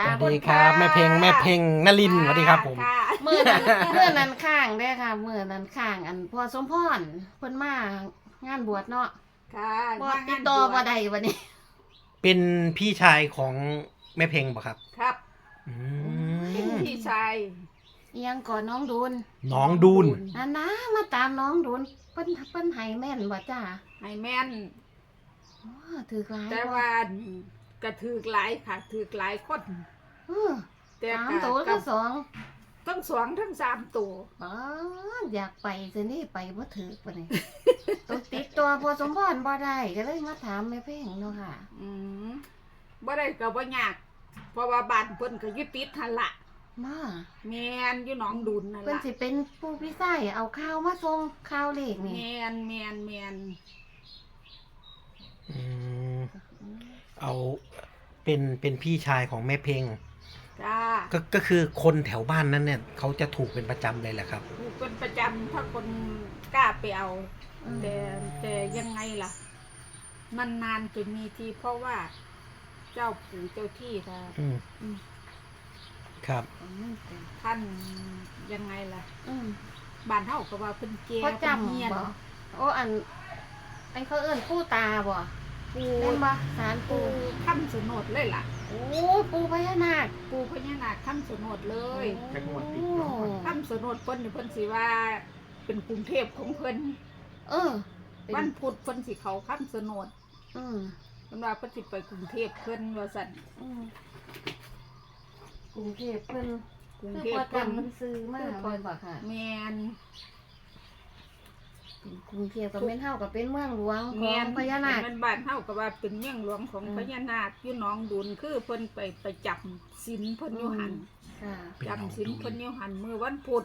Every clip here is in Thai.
ตามสวัสดีครับ แม่เพลงแม่เพลงนลินทร์สวัสดีครับผมค่ะเมื่อนั้นเมื่อนั้นข้างได้อค่ะเมื่อนั้นข้างอันพอสมพรเพิ่นมางานบวชเนาะค่ะบ่ติดต่อบ่ได้บัดนี้ เป็นพี่ชายของแม่เพลงป่ะครับครับอืเป็นมพี่ชายเอียงก่อนน้องดูนน้องดูนอันนะมาตามน้องดูนเพิ่นเพิ่นให้แม่นบ่จ้าให้แม่น อ๋อถือหลายแต่บ่ว่า กระถือหลายค่ะถือหลายคนเออแต่สามก็ตัวก็สองทั้งสองทั้งสามตัวอ๋ออยากไปซินี่ไปบ่ถือบัดนี้ตัวติดตัวพอสมพรบ่ได้ก็เลยมาถามแม่เพ่งเนาะค่ะ อืมบ่ได้ก็บ่ยากเพราะว่าบ้านเพิ่นก็อยู่ติดหันละมาแม่นอยู่หนองดุนนั่นเพิ่นล่ะสิเป็นผู้พิสัยเอาข้าวมาส่งข้าวเลขนี่แม่นแม่นแม่น อืม เอาเป็นเป็นพี่ชายของแม่เพลงจ้าก็ก็คือคนแถวบ้านนั้นเนี่ยเขาจะถูกเป็นประจำเลยแหละครับ ถูกเป็นประจำถ้าคนกล้าไปเอาอืมแต่แต่ยังไงล่ะนานๆจะมีทีเพราะว่า เจ้าปู่เจ้าที่ค่ะอืมอืมครับ ท่านยังไงล่ะอืมบ้านเฮาก็ว่าเพิ่นเกพ่อเพิ่นจำเฮียนบ่โอ้อัน ไอ้เขาเอิ้นปู่ตาบ่ ปูเล่นบ่สารปูปู่ข้ามสนดเลยล่ะ โอ้ปู่พญานาคปูพญานาคข้ามสนดเลยจักงวดติดโอ้เนาะข้ามสนดเพิ่นนี่เพิ่นสิว่า เป็นกรุงเทพของเพิ่นเออเป็นวันพุธเพิ่นสิเขาข้ามสนดอืมเพิ่นว่าเพิ่นสิไปกรุงเทพเพิ่นว่าซั่นอืมกรุงเทพเพิ่นกรุงคือเทพพ่อเพิ่นจำเพิ่นซื้อมาเพิ่นบ่ค่ะ แม่นเป็น กรุงเทพก็เป็นเฮาก็เป็นเมืองหลวงขแม่อนงพญานาค มันบ้านเฮาก็ว่าเป็นเมืองหลวงของอืม พญานาคอยู่หนองดุลคือเพิ่นไปไปจับศีลเพิ่นอยู่หันค่ะเป็นจับน้องศีลดูเพิ่นนอยู่หันมื้อวันพุธ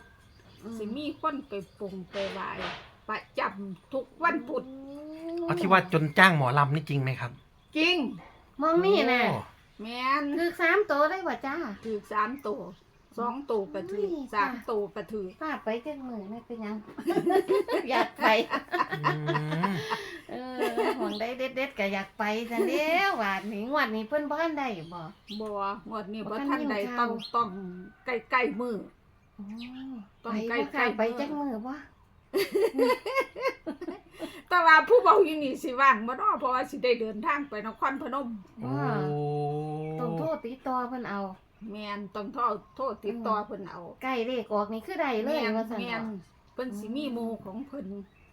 อืสิมีคนไปปรุงไปไหว้ประจำทุกวันพุธเอาที่ว่าจนจ้างหมอลำนี่จริงไหมครับจริง มองนี่น่ะโอ้ แม่น คือสามตัวได้บ่จ้า ถือสามตัว สองตัวก็ถืออุ้ยสามตัวก็ถือฟาดไปจังมือไม่เป็นหยัง อยากไปอืมเออห่วงได้เด็ดๆก็อยากไปจังเดียวว่านี่งวดนี้เพิ่นบ่ทันได้บ่บ่งวดนี้บ่บ่ทันทันใดยินต้ข่าอวงต้องใกล้ๆมือ โอ้ต้องไปใกล้บ่ค่ะๆ ไปมื้อจักมือบ่แต่ว่าผู้เบาอยู่นี่สิว่างบ่เนาะเพราะว่าสิได้เดินทางไปนครพนม โอ้ ต้องโทรติดต่อเพิ่นเอา แม่นต้องโทษโทษติดต่อเพิ่นเอาใกล้เลขออกนี่คือได้เลยแม่นว่าซั่นแม่นบ่เพิ่นสิมีหมู่ของเพิ่น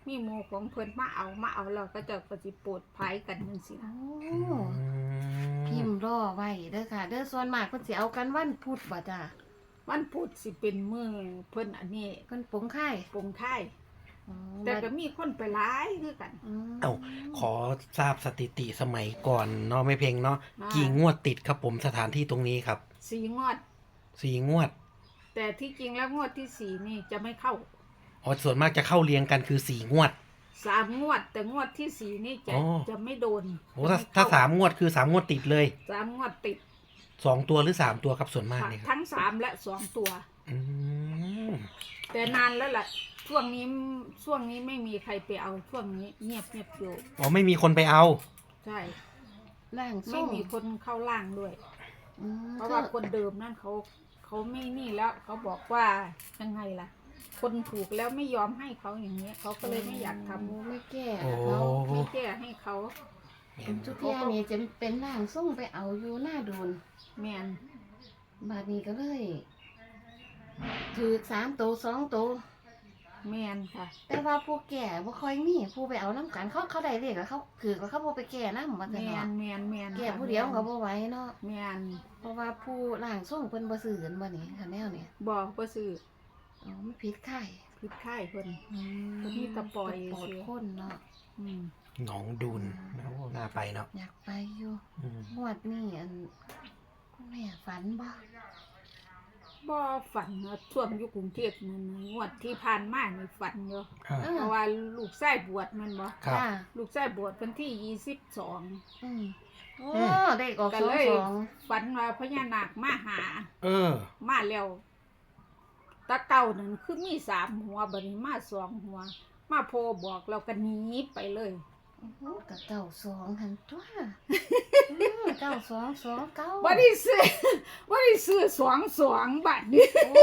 มีหมู่ของเพิ่นมาเอามาเอาแล้วก็จะก็สิโปรดภัยกันจังซี่โอ้นะอืมพิมพ์รอไว้เด้อค่ะ เด้อส่วนมากเพิ่นสิเอากันวันพุธบ่จ้าวันพุธสิเป็นมื้อเพิ่นอันนี้เพิ่นปงค่ายปงค่ายอ๋อ แต่ก็มีคนไปหลายคือกันมเอ้า ขอทราบสถิติสมัยก่อนเนาะแม่เพลงเนาะอ่ากี่งวดติดครับผมสถานที่ตรงนี้ครับสีงวด สี่งวดแต่ที่จริงแล้วงวดที่สี่นี่จะไม่เข้าอ๋อส่วนมากจะเข้าเรียงกันคือสี่งวด สามงวด แต่งวดที่สี่นี่จะอ๋อ จะไม่โดนโอ้ถ้าจะไเข้ถ้าสามงวดคือสามงวดติดเลยสามงวดติดสองตัวหรือสามตัวครับส่วนมากเนี่ยครับทั้งสามและสองตัว อืม แต่นานแล้วล่ะ ช่วงนี้ช่วงนี้ไม่มีใครไปเอาช่วงนี้ เงียบเงียบอยู่อ๋อไม่มีคนไปเอา ใช่ร่างไม่ทรงมีคนเข้าล่างด้วย อืมเพราะว่าคนเดิมนั่นเขาเขาไม่นี่แล้วเขาบอกว่ายังไงล่ะ คนถูกแล้วไม่ยอมให้เขาอย่างเงี้ยเขาก็เลยไม่อยากทำโไม่แก้โอ้เขาไม่แก้ให้เขาทุกเที่ยนี่จะเป็นร่างทรงไปเอาอยู่หน้าโดนแมนบาดนี้ก็เลย ถือสามตัวสองตัวแมนค่ะ แต่ว่าผู้แก่บ่ค่อยมีผู้ไปเอาน้ำกันเขาเขาได้เลขแล้วเขาคือเขาบ่ไปแก่น้ำมันแมจะเนาะนแมนแมนแก่ผู้เดียวเขาบ่ไหวเนาะแมนเพราะว่าผู้ร่างทรงเพิ่นบ่ซื้อกันบ่นี่ค่ะแนวนี่บอกว่าซื้ออ๋อมันผิดค่ายผิดค่ายเพิ่นอืมเพิ่นมีแตะปล่อยตะปอดเสียคนเนาะ อืมหนองดูนโอ้น่าไปเนาะอยากไปอยู่อืมงวดนี้อันคุณแม่ฝันบ่ บ่ฝันนะช่วงอยู่กรุงเทพนั่นน่ะงวดที่ผ่านมานี่ฝันอยู่อ่าเอเพอราะว่าลูกชายบวชแมันบ่ครับจ้าลูกชายบวชวันที่ยี่สิบสองอืมโอ้อืม ได้ออกก็สองเลยสองฝันว่าพญานาคมาหา เออ มาแล้วตาเก่านั่นคือมีสามหัวบัดนี้มาสองหัว มาโพบอกเราก็หนีไปเลย อื้อหือก็เก้าสองหันตัวอืมเก้าสองสองเก้าว่าได้ซื้อว่าได้ซื้อสองสองบาทนี้ โอ้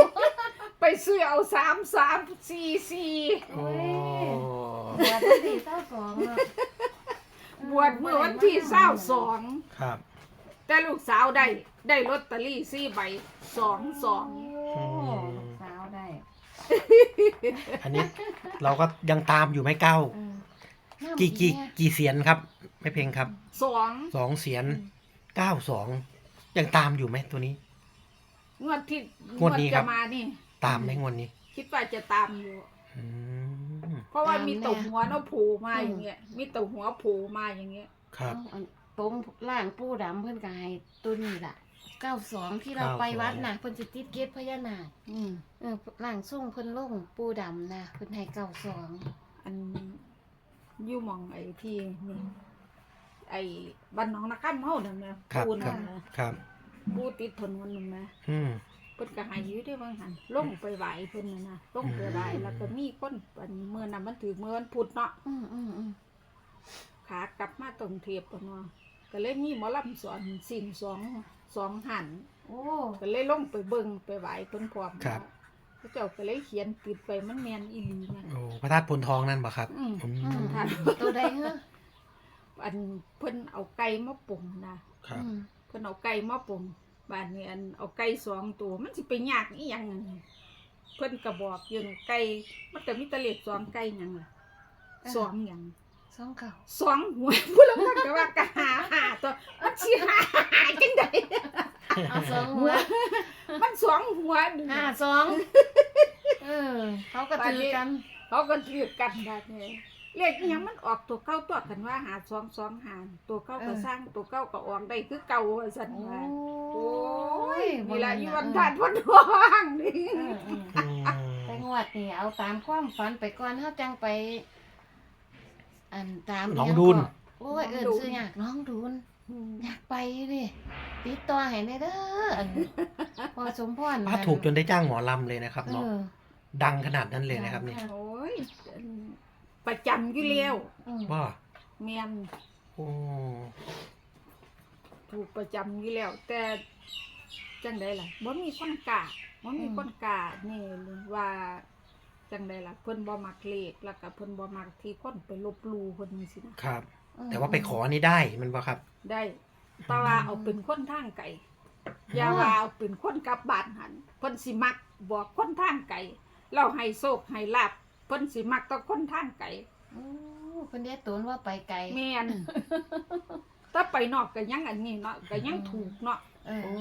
ไปซื้อเอาสามสามสี่สี่โอ้บวชวันที่เก้าสองเนาะบวชเมื่อวันที่เศร้าสองครับ แต่ลูกสาวได้ ได้ลอตเตอรี่สี่ใบสองสองโอ้สาวได้อันนี้เราก็ยังตามอยู่ไหมเก้าเออ น้ำกี่กี่เนี่ยกี่เสียนครับแม่เพลงครับสองสองเสียนเก้าสองยังตามอยู่ไหมตัวนี้ งวดที่งวดนี้ครับ จะมานี่ ตามในงวดนี้คิดว่าจะตามอยู่ อืมเพราะว่ามีเต่าหัวเนาะโผล่มาอย่างเงี้ย มีเต่าหัวโผล่มาอย่างเงี้ย ครับ เอาอันตรงล่างปูดำเพิ่นก็ให้ตัวนี้ล่ะเก้าสองที่เราไป92วัดน่ะเพิ่นสิติดเกตพญานาคอืมเออล่างส่งเพิ่นลงปูดำนะเพิ่นให้เก้าสองอัน อยู่หมองไอ้ที่นี่ ไอ้บ้านหนองนาข้ามเฮานั่นนะครับปูครันั่บนนะครับ ปูติดถนนนั่นนะอืม เพิ่นก็ใหายอยู่ได้บางหันลงไปไหวเพิ่นน่ะนะลงไปไหวแล้วก็มีคนอันเมื่อนั้นมันถือเมื่อวันพุธเนาะอืมอืมอืมขากลับมาตรงเทียบปะเนาะก็เลยมีหมอลำสอนสิ่งสองสองหัน โอ้ก็เลยลงไปเบิ่งไปไหวเพิ่นพร้อมครับ พระเจ้าก็เลยเขียนติดไปมันแมนอีหลีนะ โอ้พระธาตุพนทองนั่นปะครับอืม อือืมมตัวใดเหรออันเพิ่นเอาไก่มาปรุงนะครับ อืมเพิ่นเอาไก่มาปรุงบ้านนี้อันเอาไก่สองตัวมันสิไปยากอีหยังนั่นเพิ่นก็บอกอยู่นะไก่มันก็มีแตะเล็กสองไก่หยังล่ะสองหยังสองเก้าสองหัวผู้ละมันก็ว่ากะหาหาตัวมันสิหาหาจังได เอาสองหัวมันสองหัวนี่ห้าสองเออ เขาก็ถือกัน เขาก็ถือกันแบบนี้เลขอิหยังมันออกตัวเก้าตัวกันว่าหาสองสองหาตัวเก้าก็เออสร้างตัวเก้าก็ออกได้คือเก่าว่าซั่นโอ้ว่าโอ้ยยนี่ล่ะอยู่วันเทานวันว่างนี่เออเอออืมแต่งวดนี่เอาตามความฝันไปก่อนเฮาจังไป อันตามน้องดูน เยก็โอ้ยเอิ้นซื้ออยากน้องดูน อยากไปดิติดต่อให้แน่เด้ออันพอสมพรป้าถูกจนได้จ้างหมอลำเลยนะครับเอเนาะอดังขนาดนั้นเลยนะครับเนี่ยโอ้ยประจำอยู่แล้วอืมว่าแม่นโอ้ถูกประจำอยู่แล้ว แต่จังไดล่ะบ่มีคนกล้าบ่มีคนกล้านี่ว่าจังไดล่ะเพิ่นบ่มักเลขแล้วก็เพิ่นบ่มักที่คนไปลบหลู่เพิ่นจังซี่นะครับ แต่ว่าไปขอนี่ได้มันป่ะครับ ได้แต่ว่าเอาเป็นคนทางไกลอย่าว่าเอาเป็นคนกลับบ้านหันเพิ่นสิมักบอกคนทางไกลเราให้โชคให้ลาบเพิ่นสิมักแต้องคนทางไกลโอ้เพิ่นเรียกตนว่าไปไกลแม่นถ้าไปนอกก็ยังอันนี้เนาะก็ยังถูกเนาะเออโอ้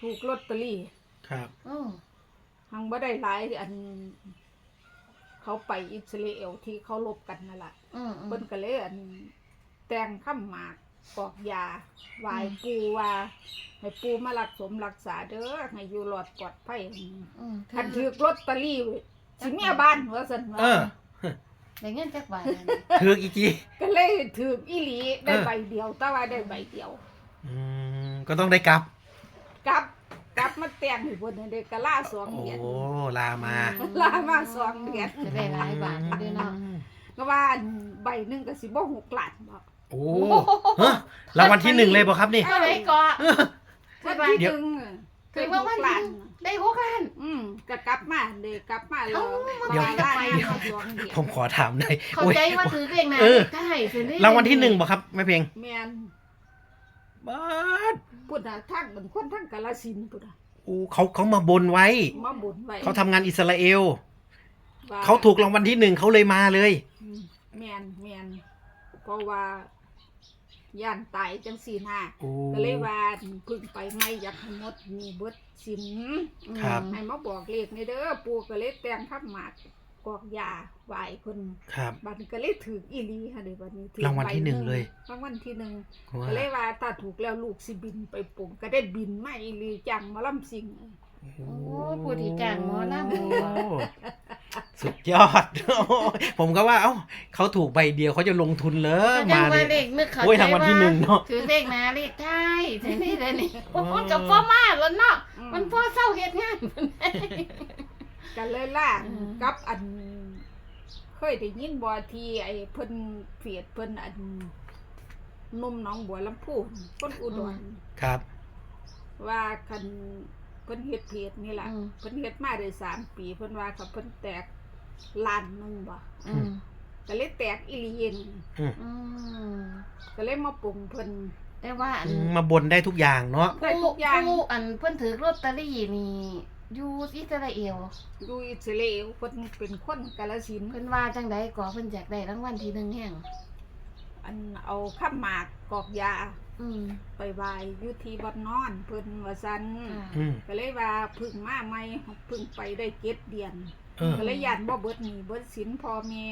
ถูกลอตเตอรี่ครับอืมหังบ่ได้หลายอัน เขาไปอิสราเอลที่เขาลบกันนั่นล่ะอืมอืมเพิ่นก็เลยอันแต่งคำหมากปอกยาไหวายปูว่าให้ปูมารักสมรักษาเด้อให้อยู่รอดปลอดภัยอืมคันถือลอตเตอรี่สิเมียบ้านว่าซั่นว่าเออได้เงินจักบาทเลยนะถืออีกทีก็เลยถืออีหลีได้เออใบเดียวแต่ว่าได้ใบเดียว อืมก็ต้องได้กลับ กลับ กลับมาแต่งให้เพิ่นให้ได้กะลาสองโอ้เหรียญลามาลามาสองเหรียญจะได้หลายบาทอยู่เด้วยเนาะก็ว่าอันใบหนึงก็สิบ่หกล้านบ่โอ้ฮะรางวัลที่หนึ่งเลยป่ะครับนี่เท่าไหร่ก็วันที่เดี๋ยวหนึ่งถือว่าวันที่หนึ่ง ได้หกล้าน อืมก็กลับมาเด้กลับมาแล้วเดี๋ยวได้มาสองเหรียญผมขอถามหน่อยเข้าโอ้ย ใจว่าถือเลขนะเออ ได้สิได้รางวัลที่หนึ่งป่ะครับแม่เพลงแม่น บ้าดพุทธะทางเป็นคนทางกาฬสินธุ์พุทธะโอ้เขาเขามาบนไว้ มาบุญไว้เขาทำงานอิสราเอล ว่เขาถูกรางวัลที่หนึ่งเขาเลยมาเลย อืมแม่นแม่นเพราะว่าย่านตายจังซี่น่ะโอ้ ก็เลยว่าพึ่งไปไม่อยากให้หมดมีเบิดสินครับ ให้มาบอกเลขนี่เด้อปู่ก็เลยแต่งคำหมาก กอกยาไหวเพิ่นครับ บัดนี้ก็เลยถืออีหลีค่ะเดี๋ยวบัดนี้ถือรางวัลที่หนึ่งเลย รางวัลที่หนึ่งว่าก็เลยว่าถ้าถูกแล้วลูกสิบินไปปงก็ได้บินมาอีหลีจังมาล่ำสิงโอ้โอ้ผู้ที่จ้างหมอลำโอ้สุดยอดโอ้ผมก็ว่าเอ้าเขาถูกใบเดียวเขาจะลงทุนเลยจัมางว่าเนี่เลยขนึกเข้าโอ้ยใจรางวัลที่หนึ่งเนาะถือเลขหนาเลขท้ายถือนี่เลยนี่อ๋อโอ้กับพ่อมาแล้วเนาะอืมันพ่อเศร้าเฮ็ดงาน กันเลยล่ะอืมกับอัน เคยได้ยินบ่ที่ไอ้เพิ่นเฟียดเพิ่นอันหนุ่มหน้องบัวลำพูนคนอุดรครับ ว่าคันเพิ่นเฮ็ดเพจนี่ล่ะอืมเพิ่นเฮ็ดมาได้สามปีเพิ่นว่าคับเพิ่นแตกล้านหนึงบ่อืมก็เลยแตกอีหลีเย็นอืมอืมก็เลยมาปรุงเพิ่นแต่ว่าอันมาบนได้ทุกอย่างเนาะได้ทุกอย่างผู้อันเพิ่นถือลอตเตอรี่นี่ อยู่อิสราเอลดูอิสราเอลเพิ่นเป็นคนกาฬสินธุ์เพิ่นว่าจังไดก่อเพิ่นอยากได้รางวัลที่หนึ่งแห่งอันเอาข้ามหมากกอกยาอืมไปไหว้อยู่ที่บ่อนนอน เพิ่นว่าซั่นค่ะ อืม ก็เลยว่าเพึ่งมาใหม่เพึ่งไปได้เจ็ดเดือนเออ ก็เลยย่านบ่เบิดหนี้เบิดสินพ่อแม่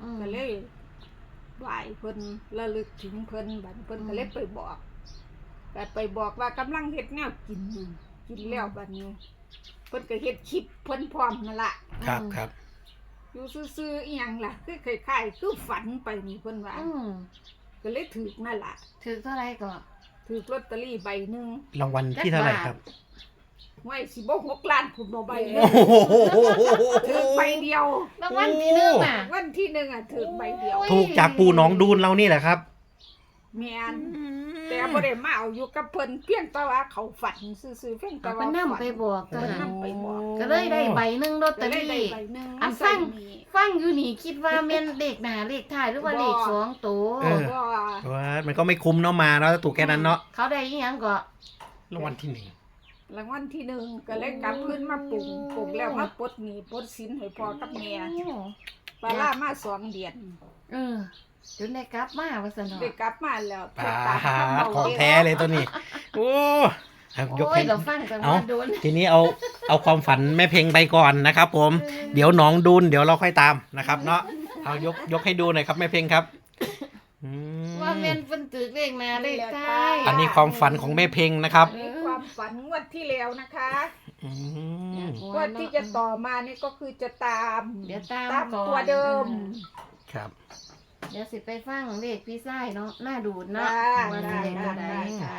อืม ก็เลยไหว้เพิ่นระลึกถึงเพิ่นบัดเพิ่นอืม ก็เลยไปบอกก็ไปบอกว่ากำลังเฮ็ดแนวกินอยู่กินแล้วบัดนี้เพิ่นก็เฮ็ดคลิปเพิ่นพร้อมนั่นล่ะครับครับ อยู่ซื่อๆอีหยังล่ะ คือคล้ายๆคือฝันไปนี่เพิ่นว่าอืมก็เลยถูกนั่นล่ะถือเท่าไหรก็ ถูกลอตเตอรี่ใบหนึงรางวัลที่เท่าไหร่ครับ ไว้สิบ่หกล้านพุ่นบ่ใบหนึโอ้งโหถูกใบเดียวรางวัลที่หนึ่งอะ วันที่หนึ่งอะถูกใบเดียวโอ้ย ถูกจากปูหน้องดูนเรานี่แหละครับ แม่น แต่บ่ได้มาเอาอยู่กับเพิ่นเพียงแต่ว่าเขาฝันซื่อๆเพียงแต่เอาว่าเพิ่นนำไปบอกเพิ่กันนนำไปบอกก็เลยได้ใบหนึ่งลอตเตก็อเลยได้รี่ใบหนึงอันมาใส่ฟังนี่ฟังอยู่นี่คิดว่าแม่นเลขหน้าเลขท้ายหรือว่าบ่เลขสองตัวเออก็ว่ามันก็ไม่คุ้มเนาะมาแล้วถูกแค่นั้นเนาะเขาได้อีหยังก็ รางวัลที่หนึ่งรางวัลที่หนึ่งก็เลยกลับขึ้นมาปลุกปลุกแล้วมาปลดหนี้ปลดสินให้พ่อกับแม่ปลาล่ามาสองเดือนเออ จนได้กลับมาว่าซั่นเนาะได้กลับมาแล้วปาตามคำเว้าของแท้เลยตัวนี้ โอ้เอายกโอ้ให้ยเราฟังกันเอาว่าโดน ทีนี้เอาเอาความฝันแม่เพลงไปก่อนนะครับ ผม เดี๋ยวน้องดูนเดี๋ยวเราค่อยตามนะครับ เนาะเอายกยกให้ดูหน่อยครับแม่เพลงครับอืมว่าแม่นเพิ่นตึกเลขหน้าเลขท้ายอันนี้ความฝันของแม่เพลงนะครับอันนี้ความฝันงวดที่แล้วนะคะอืมงวดที่จะต่อมานี่ก็คือจะตาม เดี๋ยวตามตามก่อนตัวเดิม ครับ เดี๋ยวสิไปฟังเลขพี่ไส้เนาะหน้าดูดเนาะได้ว่าสิได้ได้ตัวใดได้ค่ะ